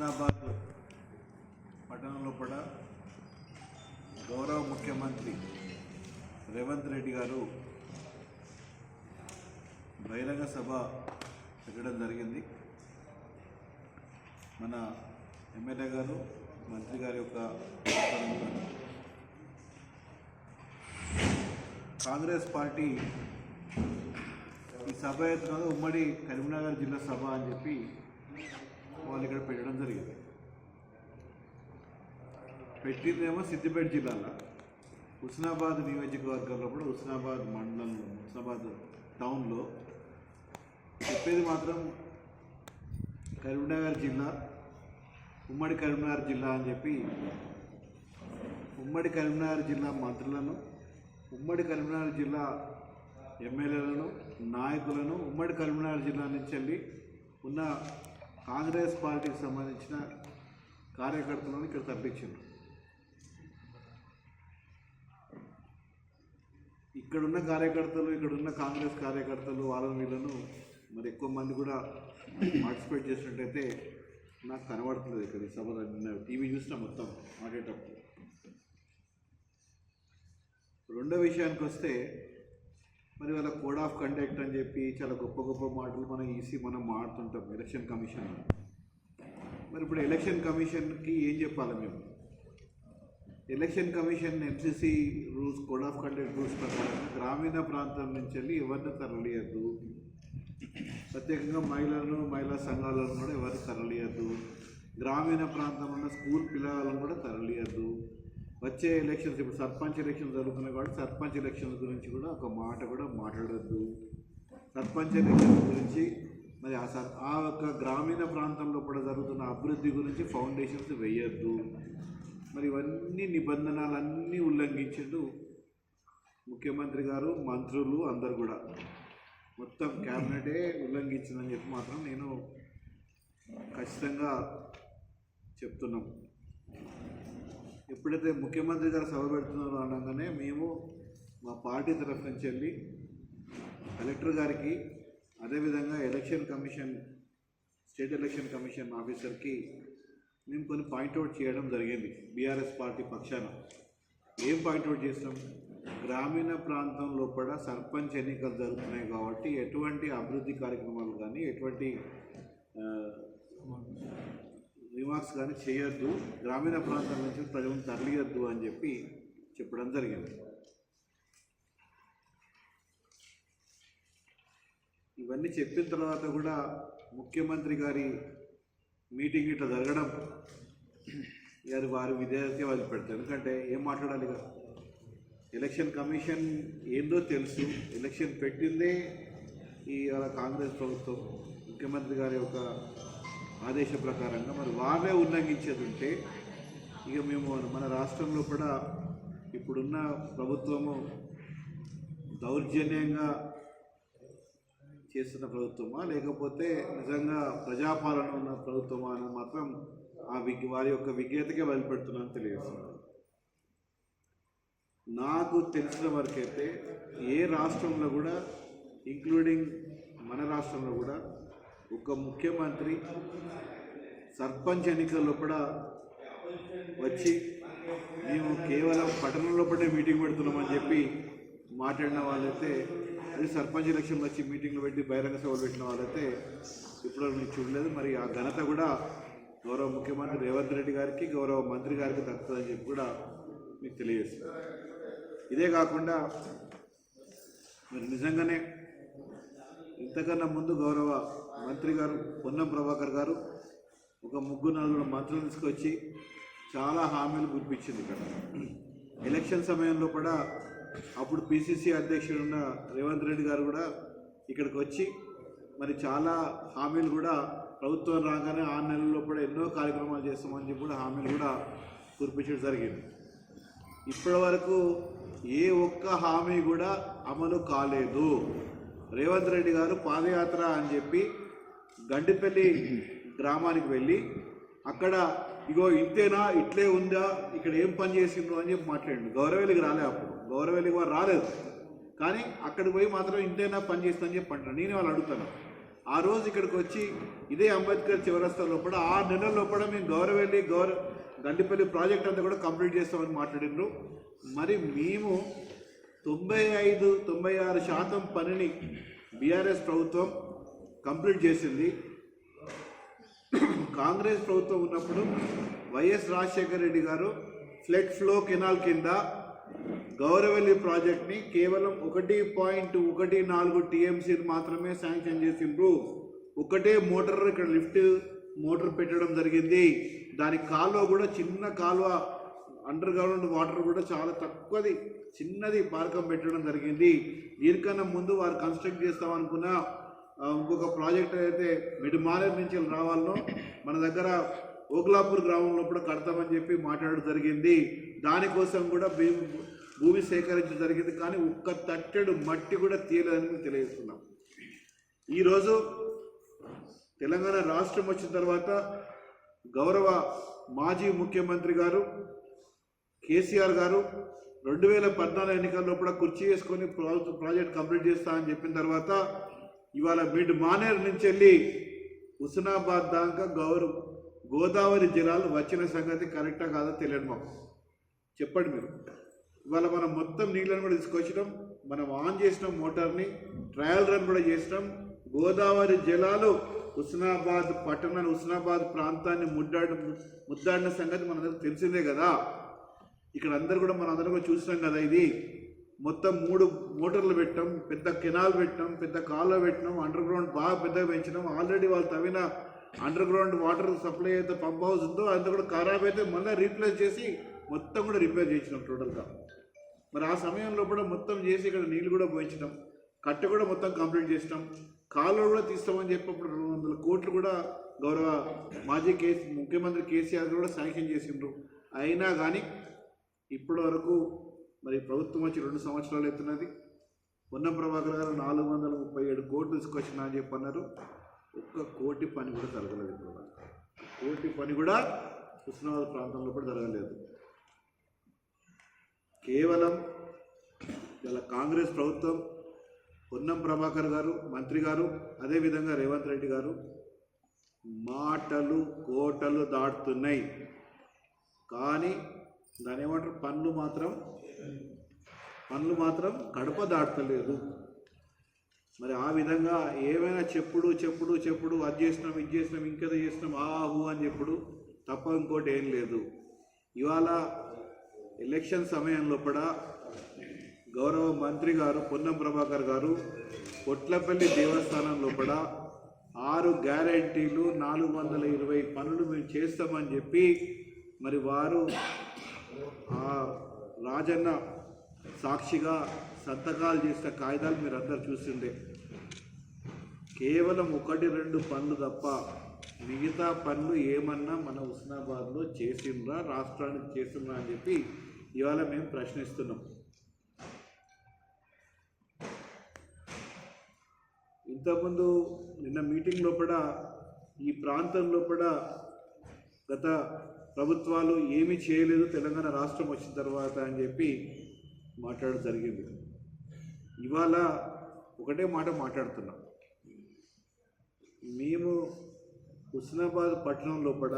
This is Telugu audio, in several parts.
హుస్నాబాద్ పట్టణంలో కూడా గౌరవ ముఖ్యమంత్రి రేవంత్ రెడ్డి గారు బహిరంగ సభ పెట్టడం జరిగింది. మన ఎమ్మెల్యే గారు మంత్రి గారి యొక్క కాంగ్రెస్ పార్టీ ఈ సభ ఎత్తున ఉమ్మడి కరీంనగర్ జిల్లా సభ అని చెప్పి వాళ్ళు ఇక్కడ పెట్టడం జరిగింది. పెట్టిందేమో సిద్దిపేట జిల్లాలో. హుస్నాబాద్ నియోజకవర్గంలో కూడా హుస్నాబాద్ మండలంలో హుస్నాబాద్ టౌన్లో చెప్పేది మాత్రం కరీంనగర్ జిల్లా ఉమ్మడి కరీంనగర్ జిల్లా అని చెప్పి ఉమ్మడి కరీంనగర్ జిల్లా మంత్రులను ఉమ్మడి కరీంనగర్ జిల్లా ఎమ్మెల్యేలను నాయకులను ఉమ్మడి కరీంనగర్ జిల్లా నుంచి వెళ్ళి ఉన్న కాంగ్రెస్ పార్టీకి సంబంధించిన కార్యకర్తలను ఇక్కడ తప్పించింది ఇక్కడున్న కార్యకర్తలు ఇక్కడున్న కాంగ్రెస్ కార్యకర్తలు వాళ్ళని వీళ్ళను మరి ఎక్కువ మంది కూడా పార్టిసిపేట్ చేసినట్టయితే నాకు కనబడుతుంది ఇక్కడ ఈ సభలో. నిన్న టీవీ చూసిన మొత్తం మాట్లాడేటప్పుడు. రెండో విషయానికి వస్తే మరి వాళ్ళ కోడ్ ఆఫ్ కండక్ట్ అని చెప్పి చాలా గొప్ప గొప్ప మాటలు మనం ఈసీ మనం మాడుతుంటాం ఎలక్షన్ కమిషన్ మరి ఇప్పుడు ఎలక్షన్ కమిషన్కి ఏం చెప్పాలి మేము? Election commission MCC rules code of conduct rules ప్రకారం గ్రామీణ ప్రాంతం నుంచి వెళ్ళి ఎవరిని తరలియద్దు? ప్రత్యేకంగా మహిళలను మహిళా సంఘాలను కూడా ఎవరు తరలియద్దు? గ్రామీణ ప్రాంతంలో ఉన్న స్కూల్ పిల్లలను కూడా తరలియద్దు? వచ్చే ఎలక్షన్స్ ఇప్పుడు సర్పంచ్ ఎలక్షన్ జరుగుతున్నాయి కాబట్టి సర్పంచ్ ఎలక్షన్ గురించి కూడా ఒక మాట కూడా మాట్లాడద్దు. సర్పంచ్ ఎలక్షన్ గురించి మరి ఆ సర్ ఆ యొక్క గ్రామీణ ప్రాంతంలో కూడా జరుగుతున్న అభివృద్ధి గురించి ఫౌండేషన్స్ వేయద్దు. మరి ఇవన్నీ నిబంధనలన్నీ ఉల్లంఘించడు ముఖ్యమంత్రి గారు మంత్రులు అందరు కూడా. మొత్తం క్యాబినెటే ఉల్లంఘించిందని చెప్పి మాత్రం నేను ఖచ్చితంగా చెప్తున్నాం. ఎప్పుడైతే ముఖ్యమంత్రి గారు సభ పెడుతున్నారో అనగానే మేము మా పార్టీ తరఫు నుంచి వెళ్ళి కలెక్టర్ గారికి అదేవిధంగా election commission state election commission ఆఫీసర్కి మేము కొన్ని పాయింట్అవుట్ చేయడం జరిగింది బీఆర్ఎస్ పార్టీ పక్షాన. ఏం పాయింట్అవుట్ చేస్తాం? గ్రామీణ ప్రాంతం లోపల సర్పంచ్ ఎన్నికలు జరుగుతున్నాయి కాబట్టి ఎటువంటి అభివృద్ధి కార్యక్రమాలు కానీ ఎటువంటి రిమార్క్స్ కానీ చేయొద్దు. గ్రామీణ ప్రాంతాల నుంచి ప్రజలను తరలియద్దు అని చెప్పి చెప్పడం జరిగింది. ఇవన్నీ చెప్పిన తర్వాత కూడా ముఖ్యమంత్రి గారి మీటింగ్ ఇట్లా జరగడం ఇక అది వారి విధేయతే వాళ్ళు పెడతారు. ఎందుకంటే ఏం మాట్లాడాలి కదా ఎలక్షన్ కమిషన్ ఏందో తెలుసు. ఎలక్షన్ పెట్టిందే ఈ వాళ్ళ కాంగ్రెస్ ప్రభుత్వం ముఖ్యమంత్రి గారి యొక్క ఆదేశ ప్రకారంగా మరి వారే ఉల్లంఘించేది ఉంటే ఇక మేము మన రాష్ట్రంలో కూడా ఇప్పుడున్న ప్రభుత్వము దౌర్జన్యంగా చేస్తున్న ప్రభుత్వమా? లేకపోతే నిజంగా ప్రజాపాలన ఉన్న ప్రభుత్వమా అని మాత్రం ఆ విగ్ వారి యొక్క విజ్ఞతకే బయలుపెడుతున్నాను తెలియజేస్తున్నాను. నాకు తెలిసిన వరకైతే ఏ రాష్ట్రంలో కూడా ఇంక్లూడింగ్ మన రాష్ట్రంలో కూడా ఒక ముఖ్యమంత్రి సర్పంచ్ ఎన్నికల్లో కూడా వచ్చి మేము కేవలం పట్టణంలో పడే మీటింగ్ పెడుతున్నామని చెప్పి మాట్లాడిన వాళ్ళైతే అది సర్పంచ్ ఎలక్షన్లో వచ్చి మీటింగ్లు పెట్టి బహిరంగ సభలు పెట్టిన వాళ్ళైతే ఇప్పుడు నేను చూడలేదు. మరి ఆ ఘనత కూడా గౌరవ ముఖ్యమంత్రి రేవంత్ రెడ్డి గారికి గౌరవ మంత్రి గారికి దక్కుతుందని చెప్పి కూడా మీకు తెలియజేస్తుంది ఇదే కాకుండా మరి నిజంగానే ఇంతకన్నా ముందు గౌరవ మంత్రి గారు పొన్నం ప్రభాకర్ గారు ఒక ముగ్గురు నలుగురు మంత్రులు తీసుకొచ్చి చాలా హామీలు గుర్పించింది ఇక్కడ. ఎలక్షన్ సమయంలో కూడా అప్పుడు పిసిసి అధ్యక్షుడు ఉన్న రేవంత్ రెడ్డి గారు కూడా ఇక్కడికి వచ్చి మరి చాలా హామీలు కూడా ప్రభుత్వం రాగానే ఆరు నెలల్లో కూడా ఎన్నో కార్యక్రమాలు చేస్తామని చెప్పి కూడా హామీలు కూడా కురిపించడం జరిగింది. ఇప్పటి వరకు ఏ ఒక్క హామీ కూడా అమలు కాలేదు. రేవంత్ రెడ్డి గారు పాదయాత్ర అని చెప్పి గండిపల్లి గ్రామానికి వెళ్ళి అక్కడ ఇగో ఇంతేనా ఇట్లే ఉందా ఇక్కడ ఏం పని చేసిండ్రు అని చెప్పి మాట్లాడండి. గౌరవేలికి రాలే అప్పుడు. గౌరవేలికి వారు రాలేదు. కానీ అక్కడికి పోయి మాత్రం ఇంతేనా పని చేస్తుందని చెప్పి అంటారు నేను వాళ్ళు అడుగుతాను ఆ రోజు ఇక్కడికి వచ్చి ఇదే అంబేద్కర్ చివరస్తా లోపల ఆ నెలల లోపల మేము గౌరవెల్లి గౌరవ గండిపల్లి ప్రాజెక్ట్ అంతా కూడా కంప్లీట్ చేస్తామని మాట్లాడిండ్రు. మరి మేము తొంభై ఐదు తొంభై ఆరు శాతం పనిని బీఆర్ఎస్ ప్రభుత్వం కంప్లీట్ చేసింది. కాంగ్రెస్ ప్రభుత్వం ఉన్నప్పుడు వైఎస్ రాజశేఖర రెడ్డి గారు ఫ్లెట్ ఫ్లో కెనాల్ కింద గౌరవల్లి ప్రాజెక్ట్ని కేవలం ఒకటి పాయింట్ ఒకటి నాలుగు టీఎంసీని మాత్రమే శాంక్షన్ చేసిండ్రు. ఒకటే మోటార్ ఇక్కడ లిఫ్ట్ మోటార్ పెట్టడం జరిగింది. దాని కాలువ కూడా చిన్న కాలువ అండర్ గ్రౌండ్ వాటర్ కూడా చాలా తక్కువది చిన్నది పార్కం పెట్టడం జరిగింది. దీనికన్నా ముందు వారు కన్స్ట్రక్ట్ చేస్తామనుకున్న ఇంకొక ప్రాజెక్ట్ అయితే మిడిమాలర్ నుంచి రావాలనో. మన దగ్గర ఓగ్లాపూర్ గ్రామంలో కూడా కడతామని చెప్పి మాట్లాడడం జరిగింది. దానికోసం కూడా భూమి భూమి సేకరించడం జరిగింది. కానీ ఒక్క తట్టెడు మట్టి కూడా తీయలేదని మేము తెలియజేస్తున్నాం. ఈరోజు తెలంగాణ రాష్ట్రం వచ్చిన తర్వాత గౌరవ మాజీ ముఖ్యమంత్రి గారు కేసీఆర్ గారు రెండు వేల పద్నాలుగు ఎన్నికల్లో కూడా కుర్చీ వేసుకొని ప్రాజెక్ట్ ప్రాజెక్ట్ కంప్లీట్ చేస్తా అని చెప్పిన తర్వాత ఇవాళ మిడ్ మానేర్ నుంచి వెళ్ళి హుస్నాబాద్ దాకా గౌరవ గోదావరి జలాలు వచ్చిన సంగతి కరెక్టా కాదో తెలియదు మాకు. చెప్పండి మీరు. ఇవాళ మనం మొత్తం నీళ్ళని కూడా తీసుకొచ్చినాం. మనం ఆన్ చేసినాం మోటార్ని ట్రయల్ రన్ కూడా చేసినాం. గోదావరి జలాలు హుస్నాబాద్ పట్టణాన్ని హుస్నాబాద్ ప్రాంతాన్ని ముద్దాడి ముద్దాడిన సంగతి మనందరికి తెలిసిందే కదా. ఇక్కడ అందరు కూడా మనం కూడా చూసినాం కదా ఇది. మొత్తం మూడు మోటార్లు పెట్టాం పెద్ద కెనాల్ పెట్టాం పెద్ద కాలువ పెట్టినాం అండర్ గ్రౌండ్ బాగా పెద్దగా పెంచినాం. ఆల్రెడీ వాళ్ళు తవ్విన అండర్ గ్రౌండ్ వాటర్ సప్లై అయితే పంప్ హౌస్ ఉందో అంతా కూడా ఖరాబ్ అయితే మళ్ళీ రీప్లేస్ చేసి మొత్తం కూడా రిపేర్ చేసినాం టోటల్గా మరి ఆ సమయంలో కూడా మొత్తం చేసి ఇక్కడ నీళ్ళు కూడా పోయించినాం. కట్ట కూడా మొత్తం కంప్లీట్ చేసినాం. కాలువ కూడా తీస్తామని చెప్పినప్పుడు రెండు వందల కోట్లు కూడా గౌరవ మాజీ కేసీ ముఖ్యమంత్రి కేసీఆర్ కూడా శాంక్షన్ చేసిండ్రు. అయినా కానీ ఇప్పటి వరకు మరి ప్రభుత్వం వచ్చి రెండు సంవత్సరాలు అవుతున్నది పొన్నం ప్రభాకర్ గారు నాలుగు వందల ముప్పై ఏడు కోట్లు తీసుకొచ్చిన అని చెప్పి అన్నారు. ఒక్క కోటి పని కూడా జరగలేదు ఇప్పుడు కోటి పని కూడా హుస్నాబాద్ ప్రాంతంలో కూడా జరగలేదు. కేవలం ఇలా కాంగ్రెస్ ప్రభుత్వం పొన్నం ప్రభాకర్ గారు మంత్రి గారు అదేవిధంగా రేవంత్ రెడ్డి గారు మాటలు కోటలు దాటుతున్నాయి. కానీ దాని ఏమంటారు? పనులు మాత్రం పనులు మాత్రం కడప దాటలేదు. మరి ఆ విధంగా ఏమైనా చెప్పుడు చెప్పుడు చెప్పుడు అది చేసినాం ఇది చేసినాం ఇంకేదో చేసినాం ఆ హూ అని చెప్పుడు తప్ప ఇంకోటి ఏం లేదు. ఇవాళ ఎలక్షన్ సమయంలో లోపల గౌరవ మంత్రి గారు పొన్నం ప్రభాకర్ గారు కొట్లపల్లి దేవస్థానం లోపల ఆరు గ్యారంటీలు నాలుగు వందల ఇరవై పనులు మేము చేస్తామని చెప్పి మరి వారు రాజన్న సాక్షిగా సంతకాలు చేసిన కాగితాలు మీరు అందరు చూసిండే. కేవలం ఒకటి రెండు పనులు తప్ప మిగతా పనులు ఏమన్నా మన హుస్నాబాద్లో చేసిండ్రా రాష్ట్రానికి చేసిండ్రా అని చెప్పి ఇవాళ మేము ప్రశ్నిస్తున్నాం. ఇంతకుముందు నిన్న మీటింగ్లో కూడా ఈ ప్రాంతంలో కూడా గత ప్రభుత్వాలు ఏమీ చేయలేదు తెలంగాణ రాష్ట్రం వచ్చిన తర్వాత అని చెప్పి మాట్లాడడం జరిగింది. ఇవాళ ఒకటే మాట మాట్లాడుతున్నాం. మేము హుస్నాబాద్ పట్టణం లోపల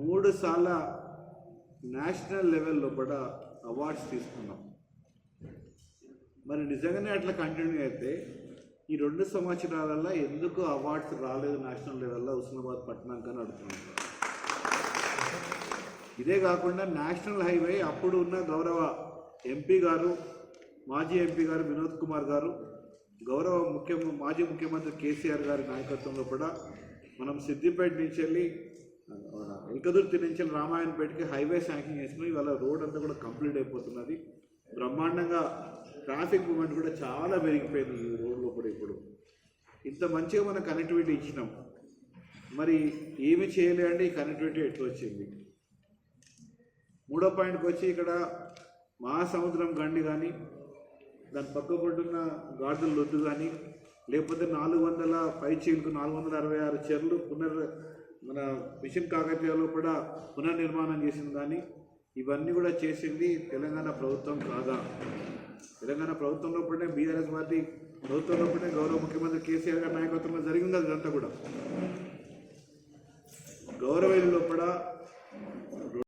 మూడు సార్ల నేషనల్ లెవెల్ లోపల అవార్డ్స్ తీసుకున్నాం. మరి నిజంగానే అట్లా కంటిన్యూ అయితే ఈ రెండు సంవత్సరాలలో ఎందుకు అవార్డ్స్ రాలేదు నేషనల్ లెవెల్లో హుస్నాబాద్ పట్టణానికి అని అడుగుతున్నాం. ఇదే కాకుండా నేషనల్ హైవే అప్పుడు ఉన్న గౌరవ ఎంపీ గారు మాజీ ఎంపీ గారు వినోద్ కుమార్ గారు గౌరవ ముఖ్య మాజీ ముఖ్యమంత్రి కేసీఆర్ గారి నాయకత్వంలో కూడా మనం సిద్దిపేట నుంచి వెళ్ళి ఎల్కదుర్తి నుంచి వెళ్ళి రామాయణపేటకి హైవే శాంక్షన్ చేసినాం ఇవాళ రోడ్ అంతా కూడా కంప్లీట్ అయిపోతున్నది. బ్రహ్మాండంగా ట్రాఫిక్ మూమెంట్ కూడా చాలా పెరిగిపోయింది ఈ రోడ్లో కూడా ఇప్పుడు. ఇంత మంచిగా మనం కనెక్టివిటీ ఇచ్చినాం. మరి ఏమి చేయలే అంటే ఈ కనెక్టివిటీ ఎట్లా వచ్చింది? మూడో పాయింట్కి వచ్చి ఇక్కడ మహాసముద్రం గండి కానీ దాని పక్క గాడుల లొద్దు కానీ లేకపోతే నాలుగు వందల పై చీలకు నాలుగు వందల అరవై ఆరు చెర్లు పునర్ మన మిషన్ కాకతీయలో కూడా పునర్నిర్మాణం చేసింది కానీ ఇవన్నీ కూడా చేసింది తెలంగాణ ప్రభుత్వం కాదా? తెలంగాణ ప్రభుత్వంలో కూడా బీఆర్ఎస్ పార్టీ ప్రభుత్వం లోపలే గౌరవ ముఖ్యమంత్రి కేసీఆర్ గారి నాయకత్వంలో జరిగింది అదంతా కూడా. గౌరవ లోపల